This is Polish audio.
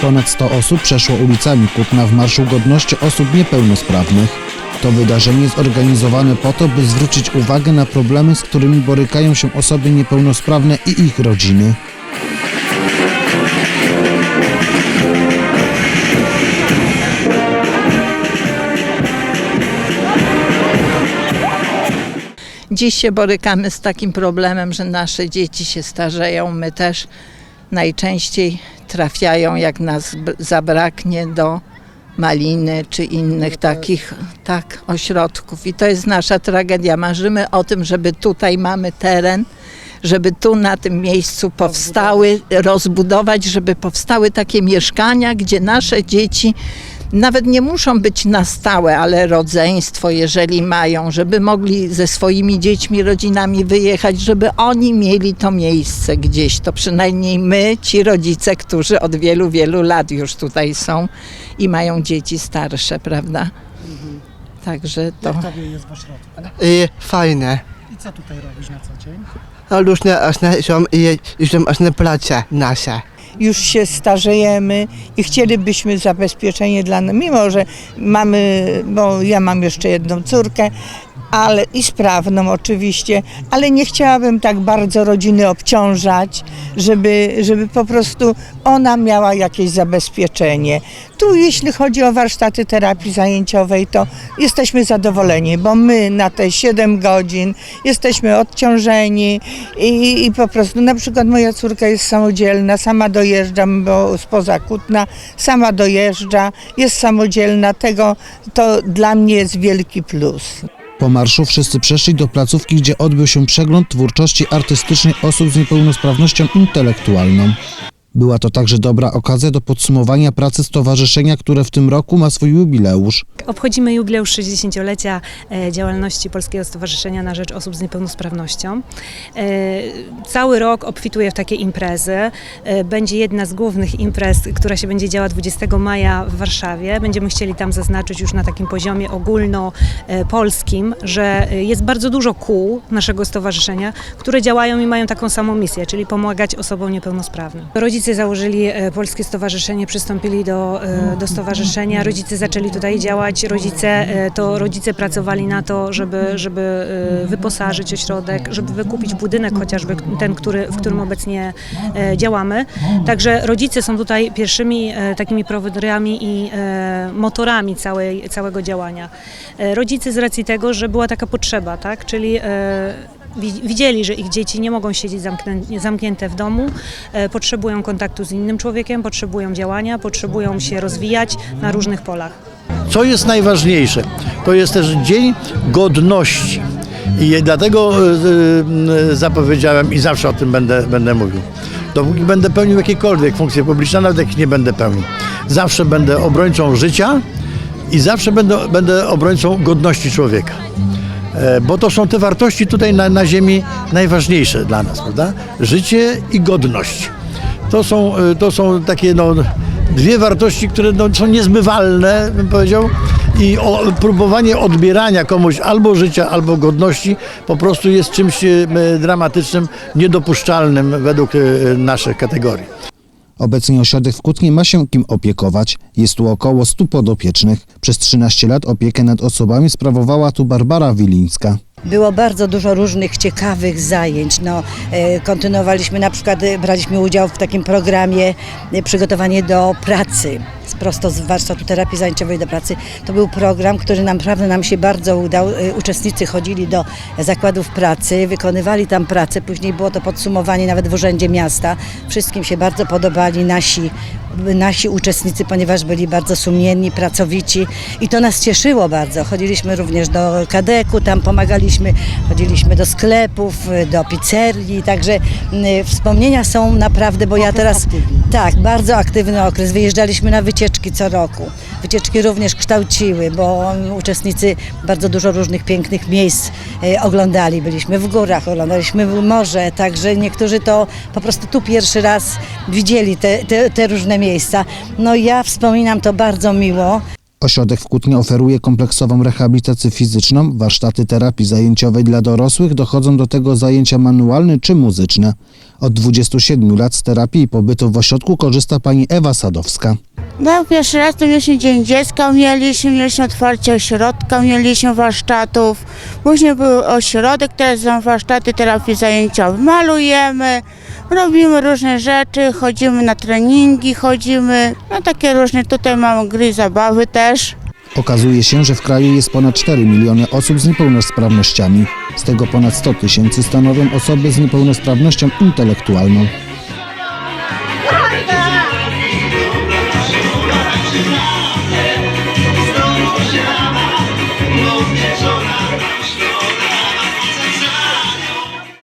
Ponad 100 osób przeszło ulicami Kutna w Marszu Godności Osób Niepełnosprawnych. To wydarzenie zorganizowane po to, by zwrócić uwagę na problemy, z którymi borykają się osoby niepełnosprawne i ich rodziny. Dziś się borykamy z takim problemem, że nasze dzieci się starzeją. My też najczęściej trafiają, jak nas zabraknie, do maliny czy innych takich tak, ośrodków. I to jest nasza tragedia. Marzymy o tym, żeby tutaj mamy teren, żeby tu na tym miejscu powstały, rozbudować, żeby powstały takie mieszkania, gdzie nasze dzieci nawet nie muszą być na stałe, ale rodzeństwo, jeżeli mają, żeby mogli ze swoimi dziećmi, rodzinami wyjechać, żeby oni mieli to miejsce gdzieś. To przynajmniej my, ci rodzice, którzy od wielu, wielu lat już tutaj są i mają dzieci starsze, prawda? Także to. Jak tobie jest w ośrodku? I fajne. I co tutaj robisz na co dzień? A różne różne są i są różne prace nasze. Już się starzejemy i chcielibyśmy zabezpieczenie dla nas, mimo że mamy, bo ja mam jeszcze jedną córkę, ale i sprawną oczywiście, ale nie chciałabym tak bardzo rodziny obciążać, żeby, żeby po prostu ona miała jakieś zabezpieczenie. Tu jeśli chodzi o warsztaty terapii zajęciowej, to jesteśmy zadowoleni, bo my na te 7 godzin jesteśmy odciążeni i, i po prostu na przykład moja córka jest samodzielna, sama dojeżdża, bo spoza Kutna, sama dojeżdża, jest samodzielna, tego to dla mnie jest wielki plus. Po marszu wszyscy przeszli do placówki, gdzie odbył się przegląd twórczości artystycznej osób z niepełnosprawnością intelektualną. Była to także dobra okazja do podsumowania pracy stowarzyszenia, które w tym roku ma swój jubileusz. Obchodzimy jubileusz 60-lecia e, działalności Polskiego Stowarzyszenia na Rzecz Osób z Niepełnosprawnością. E, Cały rok obfituje w takie imprezy. E, Będzie jedna z głównych imprez, która się będzie działa 20 maja w Warszawie. Będziemy chcieli tam zaznaczyć już na takim poziomie ogólnopolskim, że jest bardzo dużo kół naszego stowarzyszenia, które działają i mają taką samą misję, czyli pomagać osobom niepełnosprawnym. Rodzice założyli e, Polskie Stowarzyszenie, przystąpili do, e, do stowarzyszenia, rodzice zaczęli tutaj działać, rodzice e, to rodzice pracowali na to, żeby, żeby wyposażyć ośrodek, żeby wykupić budynek chociażby ten, który, w którym obecnie działamy. Także rodzice są tutaj pierwszymi takimi prowodyrami i motorami całej, całego działania. Rodzice z racji tego, że była taka potrzeba, tak, czyli widzieli, że ich dzieci nie mogą siedzieć zamknięte w domu, e, potrzebują kontaktu z innym człowiekiem, potrzebują działania, potrzebują się rozwijać na różnych polach. Co jest najważniejsze? To jest też Dzień Godności. I dlatego e, e, zapowiedziałem i zawsze o tym będę, będę mówił. Dopóki będę pełnił jakiekolwiek funkcje publiczne, nawet jak nie będę pełnił, zawsze będę obrońcą życia i zawsze będę, będę obrońcą godności człowieka. E, Bo to są te wartości tutaj na, na ziemi najważniejsze dla nas, prawda? Życie i godność. To są, e, to są takie no, dwie wartości, które no, są niezbywalne, bym powiedział. I o, próbowanie odbierania komuś albo życia, albo godności po prostu jest czymś e, dramatycznym, niedopuszczalnym według naszych kategorii. Obecnie ośrodek w Kutnie ma się kim opiekować. Jest tu około 100 podopiecznych. Przez 13 lat opiekę nad osobami sprawowała tu Barbara Wilińska. Było bardzo dużo różnych ciekawych zajęć. No, e, kontynuowaliśmy na przykład, e, braliśmy udział w takim programie e, przygotowanie do pracy, prosto z warsztatu terapii zajęciowej do pracy. To był program, który naprawdę nam się bardzo udał. Uczestnicy chodzili do zakładów pracy, wykonywali tam pracę, później było to podsumowanie nawet w Urzędzie Miasta. Wszystkim się bardzo podobali nasi nasi uczestnicy, ponieważ byli bardzo sumienni, pracowici i to nas cieszyło bardzo. Chodziliśmy również do kadeku, tam pomagaliśmy, chodziliśmy do sklepów, do pizzerii, także mm, wspomnienia są naprawdę, bo ja teraz tak, bardzo aktywny okres. Wyjeżdżaliśmy na wycieczki co roku. Wycieczki również kształciły, bo uczestnicy bardzo dużo różnych pięknych miejsc e, oglądali. Byliśmy w górach, oglądaliśmy morze, także niektórzy to po prostu tu pierwszy raz widzieli te, te, te różne miejsca. No ja wspominam to bardzo miło. Ośrodek w Kutnie oferuje kompleksową rehabilitację fizyczną, warsztaty terapii zajęciowej dla dorosłych, dochodzą do tego zajęcia manualne czy muzyczne. Od 27 lat z terapii pobytu w ośrodku korzysta pani Ewa Sadowska. No pierwszy raz to mieliśmy Dzień Dziecka, mieliśmy, mieliśmy otwarcie ośrodka, mieliśmy warsztatów. Później był ośrodek, teraz są warsztaty terapii zajęciowej. Malujemy, robimy różne rzeczy, chodzimy na treningi, chodzimy, no takie różne, tutaj mamy gry, zabawy też. Okazuje się, że w kraju jest ponad 4 miliony osób z niepełnosprawnościami. Z tego ponad 100 tysięcy stanowią osoby z niepełnosprawnością intelektualną.